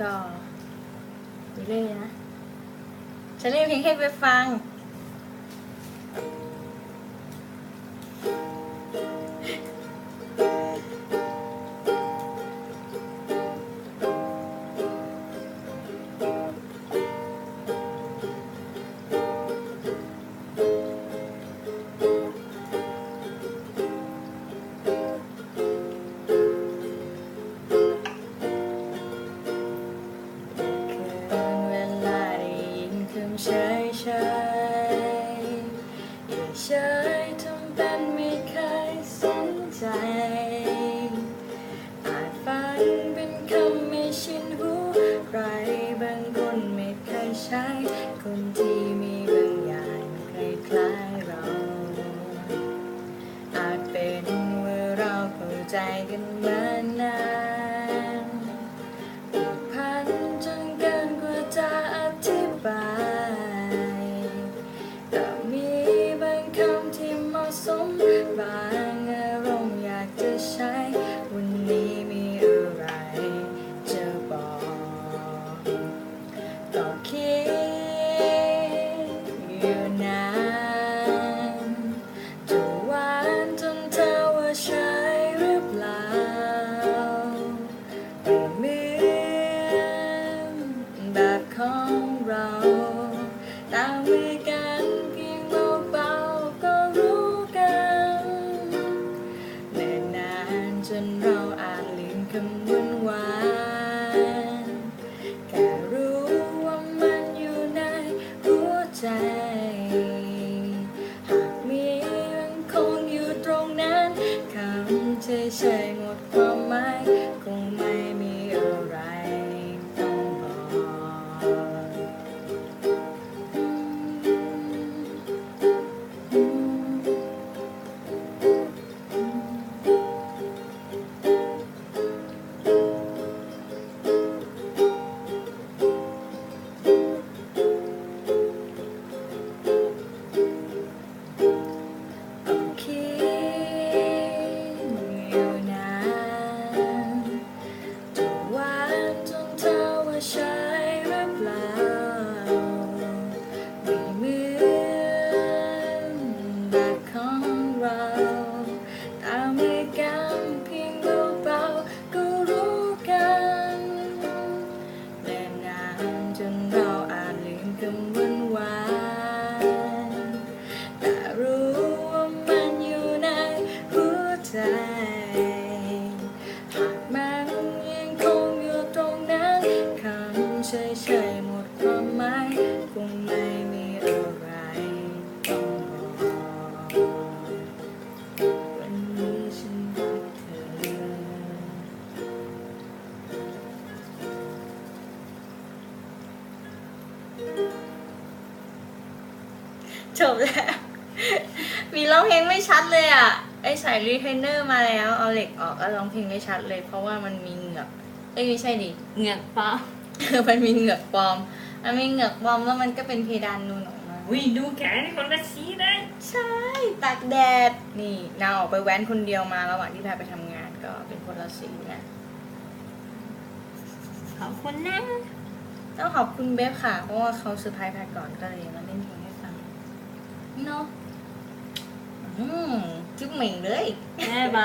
ก็เรื่อยนะ ฉันเล่นเพลงให้ไปฟัง ยทำเป็นไม่เคยสนใจ อาจฟังเป็นคำไม่ชินหูใครบางคนไม่เคยใช้ คนที่มีบางอย่างคล้ายๆเรา อาจเป็นว่าเราเข้าใจกันมานาน มาะสมบางอารมณ์อยากจะใช้ วันนี้มีอะไรจะบอกก็คิดอยู่นานจะหวานจนเธอว่าใช่หรือเปล่าไม่เหมือนแบบของเราตางมือกัน นจนเราอาจลืมคำวันหวานแค่รู้ว่ามันอยู่ในหัวใจ หากมีมันคงอยู่ตรงนั้นคำเฉยๆหมดความหมายคงไม่ จบแล้ว มีร้องเพลงไม่ชัดเลยอะ ไอใส่รีเทนเนอร์มาแล้ว เอาเหล็กออกแล้วร้องเพลงไม่ชัดเลย เพราะว่ามันมีเหงือกเอ้ยไม่ใช่ดิเหงือกปะมันมีเหงือกปลอมมันมีเหงือกปลอมแล้วมันก็เป็นเพดานนูนออกมาอุ้ยดูแขนคนละสีเลยใช่ตากแดดนี่นางออกไปแว้นคนเดียวมาระหว่างที่พาไปทำงานก็เป็นคนละสีนะขอบคุณนะต้องขอบคุณเบฟค่ะ เพราะว่าเขาเซอร์ไพรส์แพทก่อนก็เลยมาเล่นเพลง ให้ฟังเนาะอืมจุ๊บเหม่งเลยบ๊ายบ